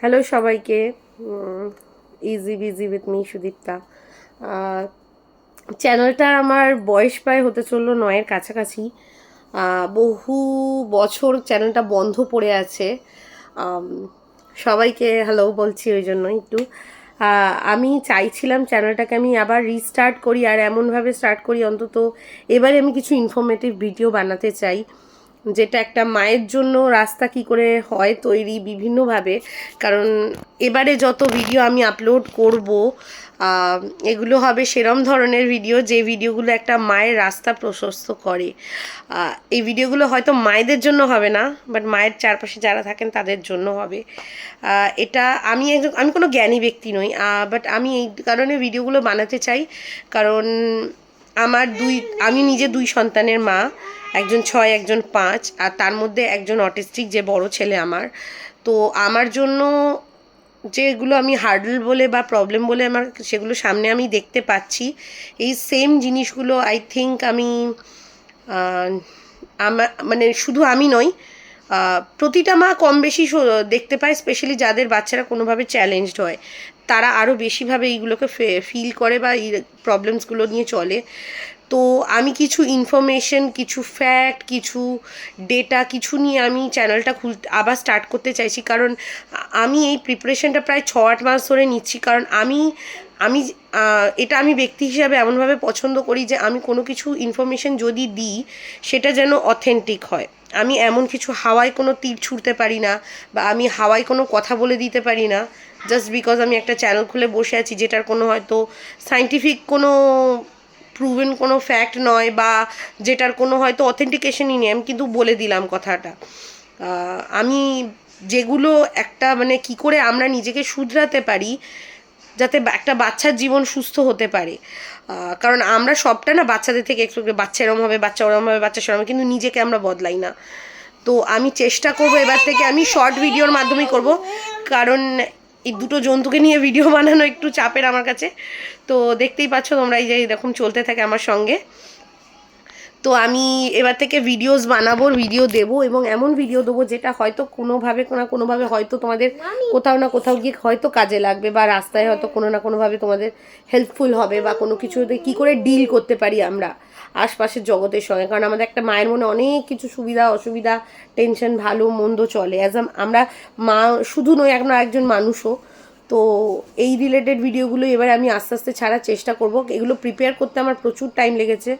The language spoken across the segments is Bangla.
হ্যালো সবাইকে। Easy busy with me Sudipta. চ্যানেলটা আমার বয়স প্রায় হতে চলল নয়ের কাছাকাছি। বহু বছর চ্যানেলটা বন্ধ পড়ে আছে। সবাইকে হ্যালো বলছি ওই জন্য একটু। আমি চাইছিলাম চ্যানেলটাকে আমি আবার রিস্টার্ট করি আর এমনভাবে স্টার্ট করি অন্তত এবারে আমি কিছু ইনফরমেটিভ ভিডিও বানাতে চাই। যেটা একটা মায়ের জন্য রাস্তা কি করে হয় তৈরি বিভিন্নভাবে। কারণ এবারে যত ভিডিও আমি আপলোড করব এগুলো হবে সেরম ধরনের ভিডিও যে ভিডিওগুলো একটা মায়ের রাস্তা প্রশস্ত করে। এই ভিডিওগুলো হয়তো মায়েদের জন্য হবে না বাট মায়ের চারপাশে যারা থাকেন তাদের জন্য হবে। এটা আমি একজন আমি কোনো জ্ঞানী ব্যক্তি নই বাট আমি এই কারণে ভিডিওগুলো বানাতে চাই। কারণ আমার দুই, আমি নিজে দুই সন্তানের মা, একজন ছয়, একজন পাঁচ, আর তার মধ্যে একজন অটিস্টিক যে বড় ছেলে আমার। তো আমার জন্য যেগুলো আমি হার্ডল বলে বা প্রবলেম বলে আমার সেগুলো সামনে আমি দেখতে পাচ্ছি। এই সেম জিনিসগুলো আই থিঙ্ক আমি আমার মানে শুধু আমি নই প্রতিটা মা কম বেশি দেখতে পায়, স্পেশালি যাদের বাচ্চারা কোনোভাবে চ্যালেঞ্জড হয়। তারা আরও বেশিভাবে এইগুলোকে ফিল করে বা এই প্রবলেমসগুলো নিয়ে চলে। তো আমি কিছু ইনফরমেশন কিছু ফ্যাক্ট কিছু ডেটা কিছু নিয়ে আমি চ্যানেলটা খুল, আবার স্টার্ট করতে চাইছি। কারণ আমি এই প্রিপারেশনটা প্রায় ছ আট মাস ধরে নিচ্ছি। কারণ আমি আমি এটা আমি ব্যক্তি হিসাবে এমনভাবে পছন্দ করি যে আমি কোনো কিছু ইনফরমেশন যদি দিই, সেটা যেন অথেন্টিক হয়। আমি এমন কিছু হাওয়ায় কোনো তীর ছুঁড়তে পারি না বা আমি হাওয়ায় কোনো কথা বলে দিতে পারি না জাস্ট বিকজ আমি একটা চ্যানেল খুলে বসে আছি যেটার কোনো হয়তো সাইন্টিফিক কোনো প্রুভেন কোনো ফ্যাক্ট নয় বা যেটার কোনো হয়তো অথেন্টিকেশনই নেই, আমি কিন্তু বলে দিলাম কথাটা। আমি যেগুলো একটা মানে কি করে আমরা নিজেকে শুধরাতে পারি যাতে একটা বাচ্চার জীবন সুস্থ হতে পারে। কারণ আমরা সবটা না বাচ্চাদের থেকে একটু বাচ্চা এরম হবে, বাচ্চা ওরম হবে, বাচ্চা সেরম কিন্তু নিজেকে আমরা বদলাই না। তো আমি চেষ্টা করব এবার থেকে আমি শর্ট ভিডিওর মাধ্যমেই করব, কারণ এই দুটো জন্তুকে নিয়ে ভিডিও বানানো একটু চাপের আমার কাছে। তো দেখতেই পাচ্ছ তোমরা এই যে এরকম চলতে থাকে আমার সঙ্গে। তো আমি এবার থেকে ভিডিওস বানাবো ভিডিও দেবো এবং এমন ভিডিও দেবো যেটা হয়তো কোনোভাবে না কোনোভাবে হয়তো তোমাদের কোথাও না কোথাও গিয়ে হয়তো কাজে লাগবে বা রাস্তায় হয়তো কোনো না কোনোভাবে তোমাদের হেল্পফুল হবে বা কোনো কিছুতে কী করে ডিল করতে পারি আমরা আশপাশের জগতের সঙ্গে। কারণ আমাদের একটা মায়ের মনে অনেক কিছু সুবিধা অসুবিধা টেনশন ভালো মন্দ চলে। অ্যাজ আমরা মা শুধু নয় আমরা একজন মানুষও। তো এই রিলেটেড ভিডিওগুলো এবার আমি আস্তে আস্তে ছাড়ার চেষ্টা করব। এগুলো প্রিপেয়ার করতে আমার প্রচুর টাইম লেগেছে।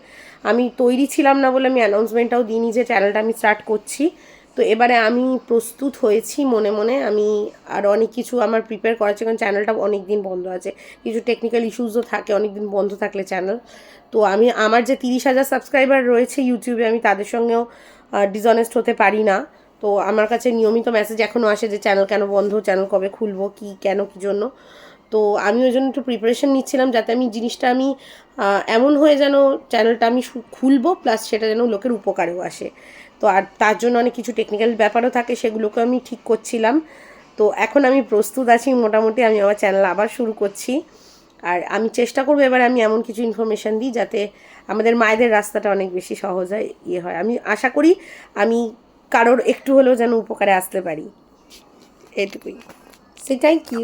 আমি তৈরি ছিলাম না বলে আমি অ্যানাউন্সমেন্টটাও দিইনি যে চ্যানেলটা আমি স্টার্ট করছি। তো এবারে আমি প্রস্তুত হয়েছি মনে মনে। আমি আর অনেক কিছু আমার প্রিপেয়ার করা আছে, কারণ চ্যানেলটা অনেক দিন বন্ধ আছে। কিছু টেকনিক্যাল ইস্যুসও থাকে অনেক দিন বন্ধ থাকলে চ্যানেল তো আমি, আমার যে তিরিশ হাজার সাবস্ক্রাইবার রয়েছে ইউটিউবে আমি তাদের সঙ্গেও ডিসঅনেস্ট হতে পারি না। তো আমার কাছে নিয়মিত মেসেজ এখনও আসে যে চ্যানেল কেন বন্ধ? চ্যানেল কবে খুলবো? কি, কেন, কি জন্য? তো আমি ওই জন্য একটু প্রিপারেশন নিচ্ছিলাম যাতে আমি জিনিসটা আমি এমন হয়ে যেন চ্যানেলটা আমি খুলবো প্লাস সেটা যেন লোকের উপকারেও আসে। তো আর তার জন্য অনেক কিছু টেকনিক্যাল ব্যাপারও থাকে সেগুলোকে আমি ঠিক করছিলাম। তো এখন আমি প্রস্তুত আছি, মোটামুটি আমি আমার চ্যানেল আবার শুরু করছি। আর আমি চেষ্টা করব এবার আমি এমন কিছু ইনফরমেশান দিই যাতে আমাদের মায়েদের রাস্তাটা অনেক বেশি সহজ হয় ইয়ে হয়। আমি আশা করি আমি কারোর একটু হলেও যেন উপকারে আসতে পারি। এটুকুই সে থ্যাংক ইউ